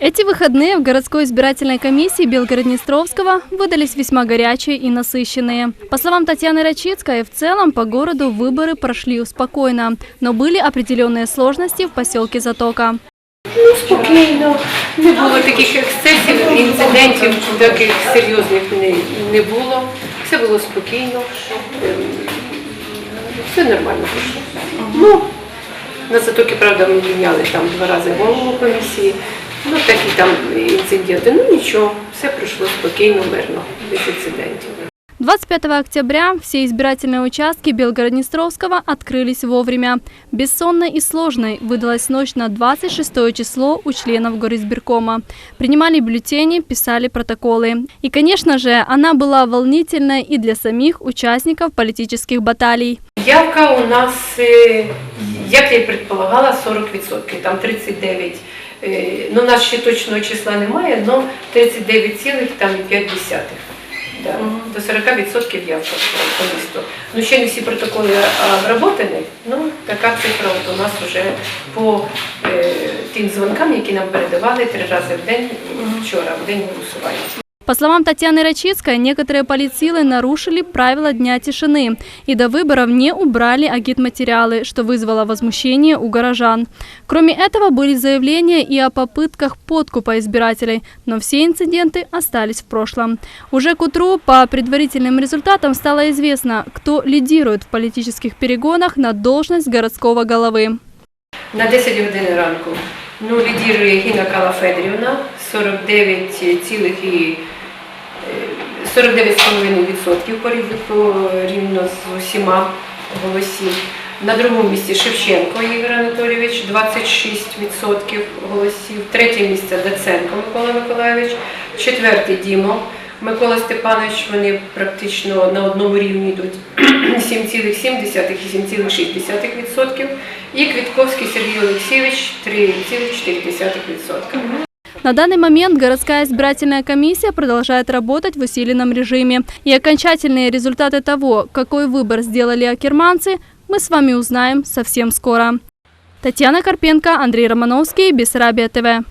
Эти выходные в городской избирательной комиссии Белгород-Днестровского выдались весьма горячие и насыщенные. По словам Татьяны Рачицкой, в целом по городу выборы прошли спокойно, но были определенные сложности в поселке Затока. Ну, спокійно. Не було таких ексцесів, інцидентів таких серйозних не, не було. Все було спокійно. Ем, Все нормально пішло. Ну, на затоки, правда, ми міняли там два рази голову комісії. Ну, такі там інциденти. Ну нічого, все пройшло спокійно, мирно, без інцидентів. 25 октября все избирательные участки Белгород-Днестровского открылись вовремя. Бессонной и сложной выдалась ночь на 26 число у членов горизбиркома. Принимали бюллетени, писали протоколы. И, конечно же, она была волнительной и для самих участников политических баталий. Явка у нас, е, як я і предполагала, 40%, там 39. е, Ну, у нас ще точного числа немає, але 39,5. Да. До 40% явка по місту. Ну, ще не всі протоколи обработані, ну, така цифра от у нас вже по е, тим дзвонкам, які нам передавали три рази в день, вчора, в день голосування. По словам Татьяны Рачицкой, некоторые политсилы нарушили правила Дня тишины и до выборов не убрали агитматериалы, что вызвало возмущение у горожан. Кроме этого, были заявления и о попытках подкупа избирателей, но все инциденты остались в прошлом. Уже к утру по предварительным результатам стало известно, кто лидирует в политических перегонах на должность городского головы. На 10 годин ранку. Ну, лідірує Гіна Кала Федорівна 49,5 49,5% порівняно порівняно з усіма голосів. На другому місці Шевченко Ігор Анатолійович 26% голосів. Третє місце Даценко Микола Миколайович, четвертий Дімо Микола Степанович. Вони практично на одному рівні йдуть 7,7 і 7,6%. І Квітковський Сергій Олексійович 3,4%. На данный момент городская избирательная комиссия продолжает работать в усиленном режиме. И окончательные результаты того, какой выбор сделали акерманцы, мы с вами узнаем совсем скоро. Татьяна Карпенко, Андрей Романовский, Бессарабия ТВ.